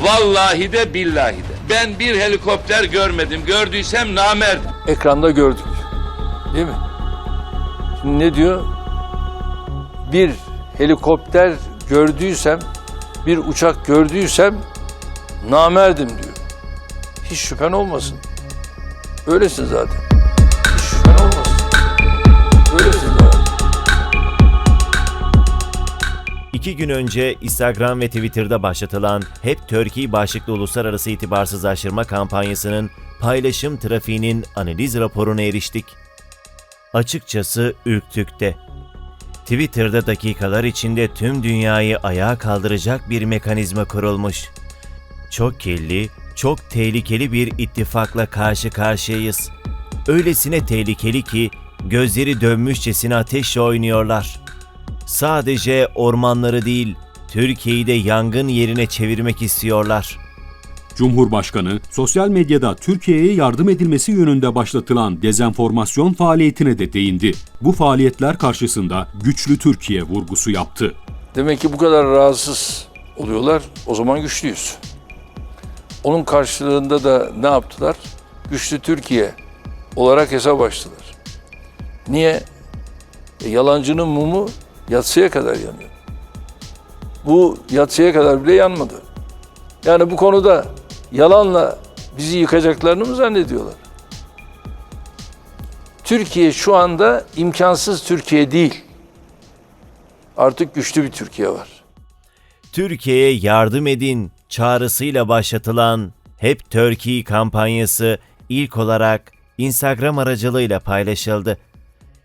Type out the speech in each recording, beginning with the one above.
Vallahi de billahi de. Ben bir helikopter görmedim. Gördüysem namerdim. Ekranda gördük. Değil mi? Şimdi ne diyor? Bir helikopter gördüysem, bir uçak gördüysem namerdim diyor. Hiç şüphen olmasın. Öylesin zaten. Hiç şüphen olmasın. İki gün önce Instagram ve Twitter'da başlatılan Hep Türkiye başlıklı uluslararası itibarsızlaştırma kampanyasının paylaşım trafiğinin analiz raporuna eriştik. Açıkçası ürktük de. Twitter'da dakikalar içinde tüm dünyayı ayağa kaldıracak bir mekanizma kurulmuş. Çok kirli, çok tehlikeli bir ittifakla karşı karşıyayız. Öylesine tehlikeli ki gözleri dönmüşçesine ateşle oynuyorlar. Sadece ormanları değil, Türkiye'yi de yangın yerine çevirmek istiyorlar. Cumhurbaşkanı, sosyal medyada Türkiye'ye yardım edilmesi yönünde başlatılan dezenformasyon faaliyetine de değindi. Bu faaliyetler karşısında güçlü Türkiye vurgusu yaptı. Demek ki bu kadar rahatsız oluyorlar. O zaman güçlüyüz. Onun karşılığında da ne yaptılar? Güçlü Türkiye olarak hesap açtılar. Niye? E, yalancının mumu yatsıya kadar yanıyor. Bu yatsıya kadar bile yanmadı. Yani bu konuda yalanla bizi yıkacaklarını mı zannediyorlar? Türkiye şu anda imkansız Türkiye değil. Artık güçlü bir Türkiye var. Türkiye'ye yardım edin çağrısıyla başlatılan Hep Türkiye kampanyası ilk olarak Instagram aracılığıyla paylaşıldı.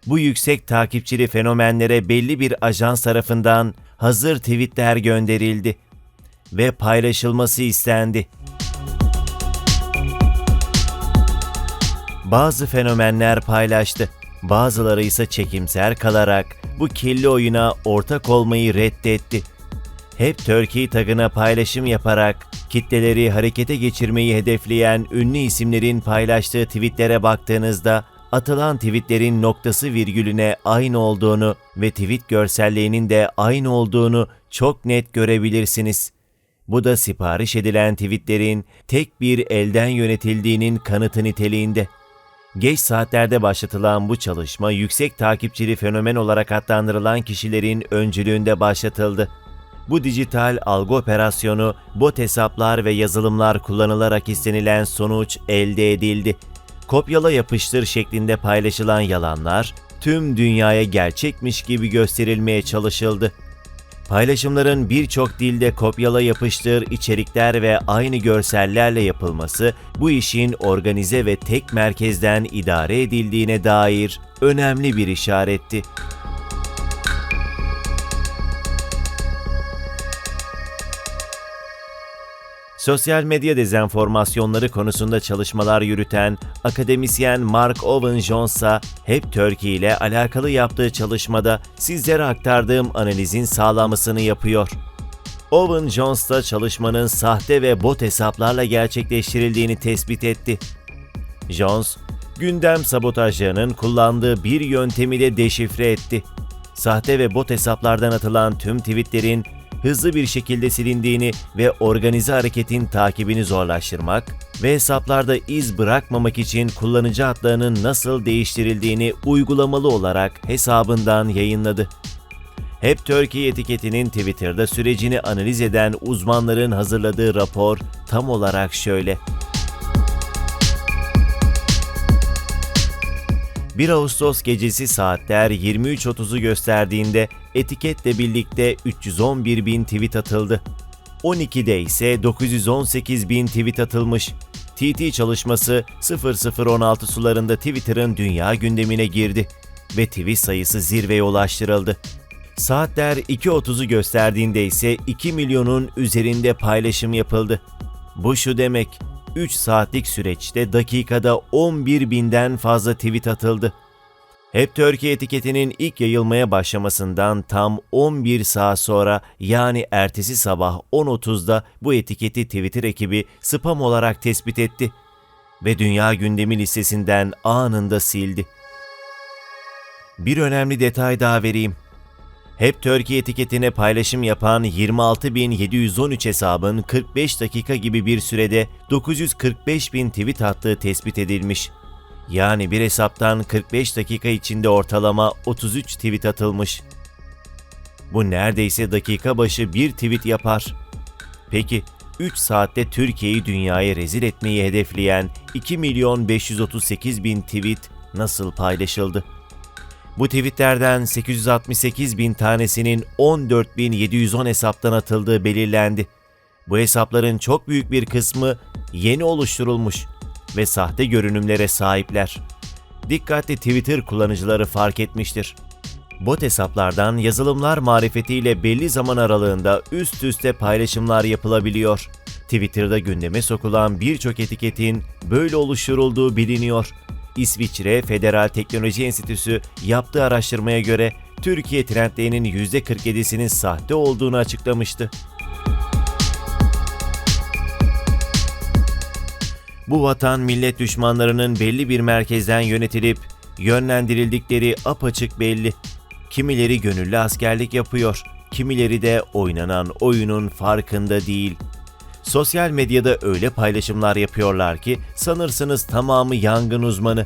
Bu yüksek takipçili fenomenlere belli bir ajans tarafından hazır tweetler gönderildi ve paylaşılması istendi. Bazı fenomenler paylaştı. Bazıları ise çekimser kalarak bu kirli oyuna ortak olmayı reddetti. Hep Türkiye tagına paylaşım yaparak kitleleri harekete geçirmeyi hedefleyen ünlü isimlerin paylaştığı tweetlere baktığınızda atılan tweetlerin noktası virgülüne aynı olduğunu ve tweet görselliğinin de aynı olduğunu çok net görebilirsiniz. Bu da sipariş edilen tweetlerin tek bir elden yönetildiğinin kanıtı niteliğinde. Geç saatlerde başlatılan bu çalışma yüksek takipçili fenomen olarak adlandırılan kişilerin öncülüğünde başlatıldı. Bu dijital algı operasyonu bot hesaplar ve yazılımlar kullanılarak istenilen sonuç elde edildi. Kopyala yapıştır şeklinde paylaşılan yalanlar tüm dünyaya gerçekmiş gibi gösterilmeye çalışıldı. Paylaşımların birçok dilde kopyala yapıştır içerikler ve aynı görsellerle yapılması bu işin organize ve tek merkezden idare edildiğine dair önemli bir işaretti. Sosyal medya dezenformasyonları konusunda çalışmalar yürüten akademisyen Mark Owen Jones'a hep Türkiye ile alakalı yaptığı çalışmada sizlere aktardığım analizin sağlamasını yapıyor. Owen Jones da çalışmanın sahte ve bot hesaplarla gerçekleştirildiğini tespit etti. Jones, gündem sabotajlarının kullandığı bir yöntemi de deşifre etti. Sahte ve bot hesaplardan atılan tüm tweetlerin hızlı bir şekilde silindiğini ve organize hareketin takibini zorlaştırmak ve hesaplarda iz bırakmamak için kullanıcı adlarının nasıl değiştirildiğini uygulamalı olarak hesabından yayınladı. Hep Türkiye etiketinin Twitter'da sürecini analiz eden uzmanların hazırladığı rapor tam olarak şöyle. 1 Ağustos gecesi saatler 23.30'u gösterdiğinde etiketle birlikte 311 bin tweet atıldı. 12'de ise 918 bin tweet atılmış. TT çalışması 0016 sularında Twitter'ın dünya gündemine girdi ve tweet sayısı zirveye ulaştırıldı. Saatler 2.30'u gösterdiğinde ise 2 milyonun üzerinde paylaşım yapıldı. Bu şu demek, 3 saatlik süreçte dakikada 11 binden fazla tweet atıldı. Hep Türkiye etiketinin ilk yayılmaya başlamasından tam 11 saat sonra yani ertesi sabah 10.30'da bu etiketi Twitter ekibi spam olarak tespit etti ve dünya gündemi listesinden anında sildi. Bir önemli detay daha vereyim. Hep Türkiye etiketine paylaşım yapan 26.713 hesabın 45 dakika gibi bir sürede 945.000 tweet attığı tespit edilmiş. Yani bir hesaptan 45 dakika içinde ortalama 33 tweet atılmış. Bu neredeyse dakika başı bir tweet yapar. Peki 3 saatte Türkiye'yi dünyaya rezil etmeyi hedefleyen 2 milyon 538 bin tweet nasıl paylaşıldı? Bu tweetlerden 868 bin tanesinin 14.710 hesaptan atıldığı belirlendi. Bu hesapların çok büyük bir kısmı yeni oluşturulmuş ve sahte görünümlere sahipler. Dikkatli Twitter kullanıcıları fark etmiştir. Bot hesaplardan yazılımlar marifetiyle belli zaman aralığında üst üste paylaşımlar yapılabiliyor. Twitter'da gündeme sokulan birçok etiketin böyle oluşturulduğu biliniyor. İsviçre Federal Teknoloji Enstitüsü yaptığı araştırmaya göre Türkiye trendlerinin %47'sinin sahte olduğunu açıklamıştı. Bu vatan millet düşmanlarının belli bir merkezden yönetilip yönlendirildikleri apaçık belli. Kimileri gönüllü askerlik yapıyor, kimileri de oynanan oyunun farkında değil. Sosyal medyada öyle paylaşımlar yapıyorlar ki sanırsınız tamamı yangın uzmanı.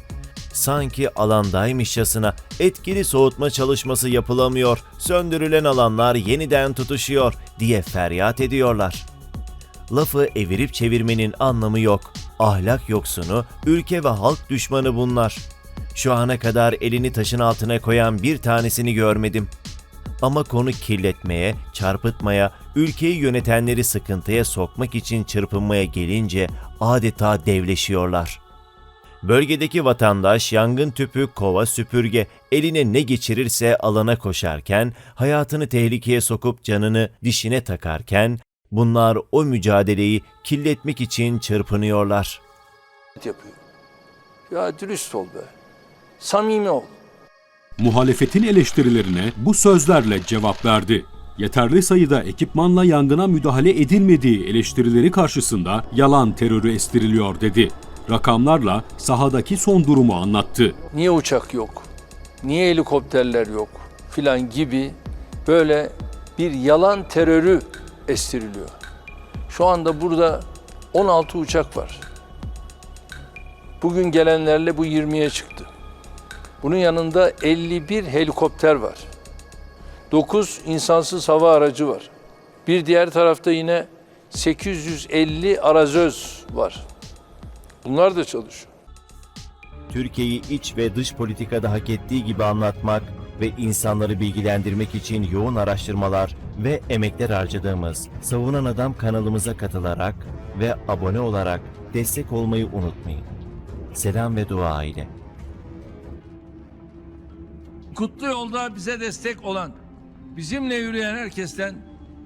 Sanki alandaymışçasına etkili soğutma çalışması yapılamıyor, söndürülen alanlar yeniden tutuşuyor diye feryat ediyorlar. Lafı evirip çevirmenin anlamı yok. Ahlak yoksunu, ülke ve halk düşmanı bunlar. Şu ana kadar elini taşın altına koyan bir tanesini görmedim. Ama konu kirletmeye, çarpıtmaya, ülkeyi yönetenleri sıkıntıya sokmak için çırpınmaya gelince adeta devleşiyorlar. Bölgedeki vatandaş yangın tüpü, kova, süpürge eline ne geçirirse alana koşarken, hayatını tehlikeye sokup canını dişine takarken bunlar o mücadeleyi kirletmek için çırpınıyorlar. yapıyor. Ya dürüst ol be. Samimi ol. Muhalefetin eleştirilerine bu sözlerle cevap verdi. Yeterli sayıda ekipmanla yangına müdahale edilmediği eleştirileri karşısında yalan terörü estiriliyor dedi. Rakamlarla sahadaki son durumu anlattı. Niye uçak yok? Niye helikopterler yok? Filan gibi böyle bir yalan terörü estiriliyor. Şu anda burada 16 uçak var. Bugün gelenlerle bu 20'ye çıktı. Bunun yanında 51 helikopter var. 9 insansız hava aracı var. Bir diğer tarafta yine 850 arazöz var. Bunlar da çalışıyor. Türkiye'yi iç ve dış politikada hak ettiği gibi anlatmak ve insanları bilgilendirmek için yoğun araştırmalar ve emekler harcadığımız Savunan Adam kanalımıza katılarak ve abone olarak destek olmayı unutmayın. Selam ve dua ile. Kutlu yolda bize destek olan, bizimle yürüyen herkesten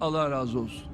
Allah razı olsun.